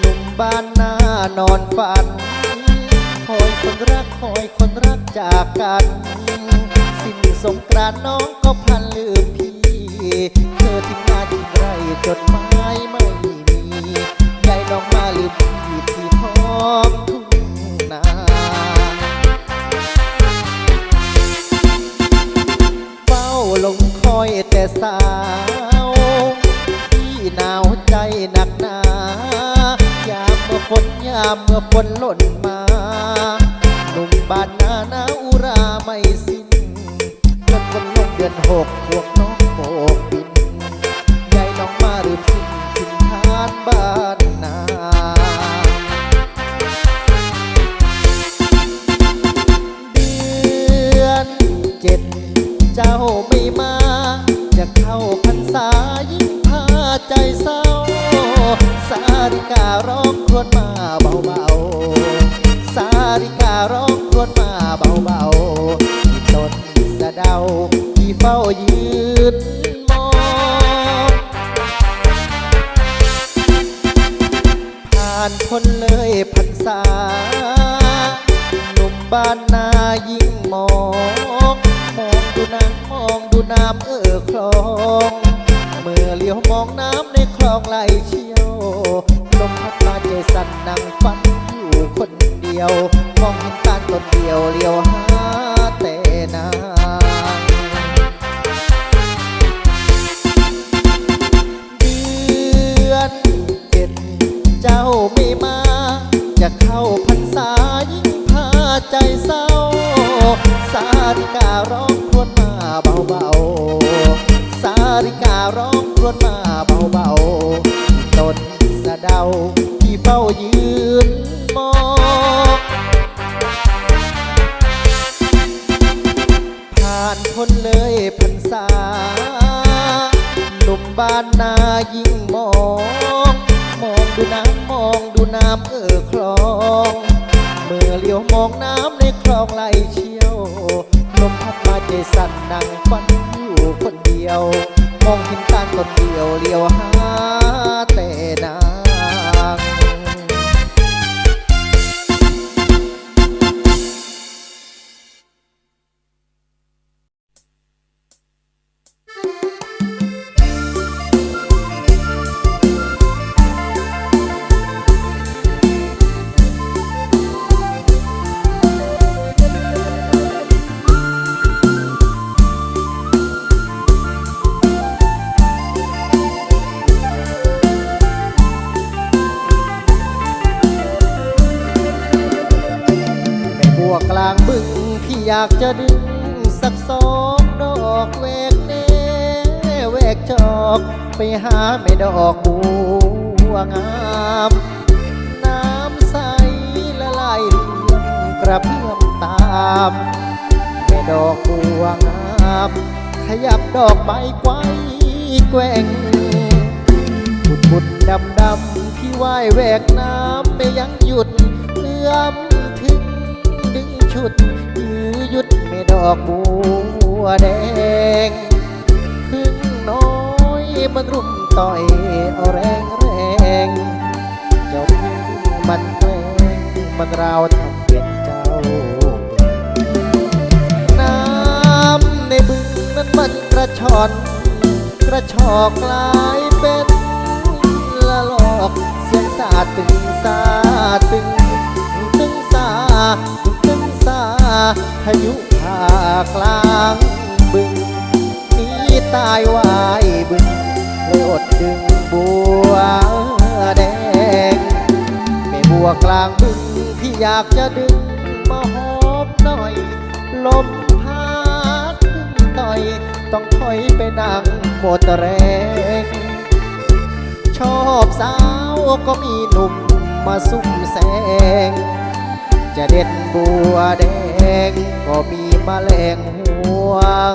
หนุ่มบ้านหน้านอนฝัน คอยคนรักคอยคนรักจากกัน สิ้นสงกรานน้องก็พันลืมพี่ เธอทิ้งหน้าทิ้งไรจดหมายไม่มียายน้องมาลืมพี่ที่ท้องทุ่ามเมื่อฝนหล่นมาหนุ่มบ้านนาหนาวอุราไม่สิ้นจนฝนลงเดือนหกพวกน้องโบกบินยายน้องมาหรืมสิ้นถึงทานบ้านนาเดือนเจ็ดเจ้าไม่มา จะเข้าพรรษายิ่งพาใจเศร้า สาริการ้องครวญมา เบาๆที่ต้นสะเดาที่เฝ้ายืนมองผ่านพ้นเลยพรรษาหนุ่มบ้านนายิ่งมอง มองดูน้ำมองดูน้ำเออคลอง เมื่อเลี้ยวมองน้ำในคลองไหลเชี่ยวลมพัดมาใจสั่นนั่งฝันอยู่คนเดียวมองเห็น ตาต้นเดียวเลี้ยวหาแต่นางเดือนเจ็ดเจ้าไม่มา จะเข้าพรรษายิ่งพาใจเศร้า สาริการ้องครวญมาเบาๆ สาริการ้องครวญมาเบาๆ ต้นสะเดาที่เฝ้ายืน องดูน้ำเออคลอง เมื่อเลี้ยวมองน้ำในคลองไหลเชี่ยวลมพัดมาใจสั่นนั่งฟันอยู่คนเดียว มองเห็นตาคนเดียวเลี้ยวหาแต่น้ำากจะดึงสักสองดอกแวกเน่แวกจอกไปหาแม่ดอกบัวงามน้ำใสละลายเรื่อมกระเพื่อมตามแม่ดอกบัวงาม ขยับดอกไม้ไกวแกว่งบุดบุดดำดำพี่ว่ายแหวกน้ำไม่ยังหยุดเอื้อมถึงดึงชุด ยื้อยุดไม่ดอกบัวแดงพึ่งน้อยมันรุมต่อยเอาแรงแรงเจ้าพึ่งมันแกล้งมันราวทำเป็นเจ้า น้ำในบึงนั้นมันกระชอนกระชอกกลายเป็นละลอกเสียงสาตึงสาตึงตึงสาตึงตึงสา พายุพากลางบึงหนีตายวายบึงเลยอดดึงบัวแดงแม่บัวกลางบึงที่อยากจะดึงมาหอมหน่อย ลมพัดขึ้นต่อย ต้องถอยไปนั่งหมดแรง ชอบสาวก็มีหนุ่มมาซุ่มแซง จะเด็ดบัวแดงก็มีมแมลงห่วง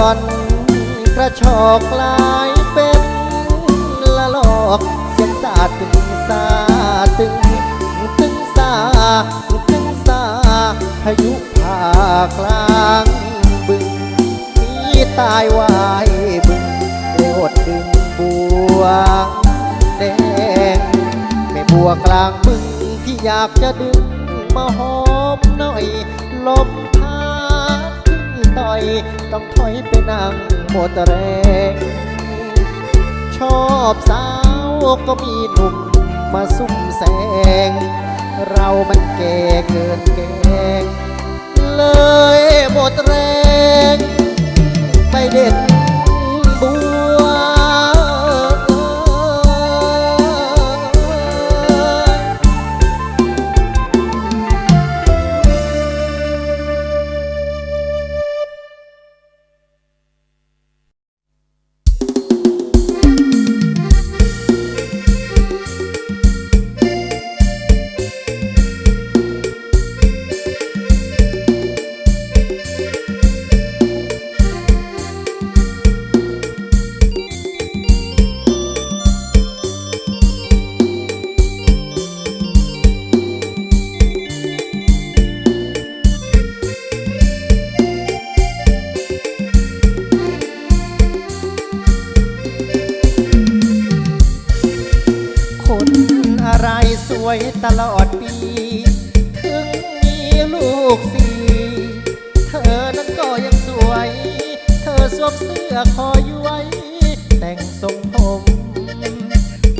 ช่อนกระชอกกลายเป็นละลอกเสียงสาตึงสาตึงตึงสาตึงสาพายุผ่ากลางบึงมีตายวายบึงเรวดดึงบัวแดงแม่บัวกลางบึงที่อยากจะดึงมาหอมหน่อยลม ขึ้นต่อย ต้องถอยไปนั่งหมดแรง ชอบสาวก็มีหนุ่มมาซุ่มแสง เรามันแก่เกินแกงเลยหมดแรง ไปเด็ด ตลอดปี ถึงมีลูกสี่เธอนั้นก็ยังสวย เธอสวมเสื้อคอย้วย แต่งทรงผม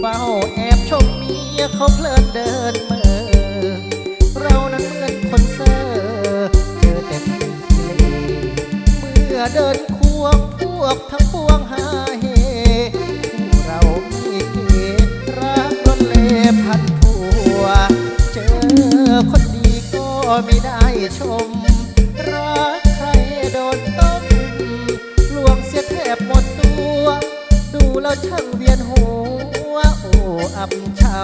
เฝ้าแอบชมเมียเขาเพลินเดินเมื่อเรานั้นเหมือนคนเซอร์เจอแต่พี่เมื่อเดินควงพวกทั้งปว ชม รักใครโดนต้มลวงเสียแทบหมดตัว ดูแล้วช่างเวียนหัวโอ้อับเฉา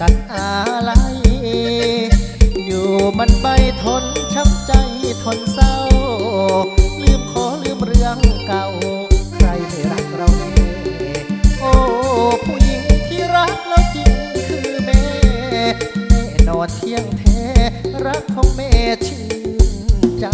ตัดอะไรอยู่มันไปทนช้ำใจทนเศร้า ลืมขอลืมเรื่องเก่า ใครไม่รักเราแน่โอ้ผู้หญิงที่รักเราจริงคือแม่แน่นอนเที่ยงแท้รักของแม่ชื่นใจ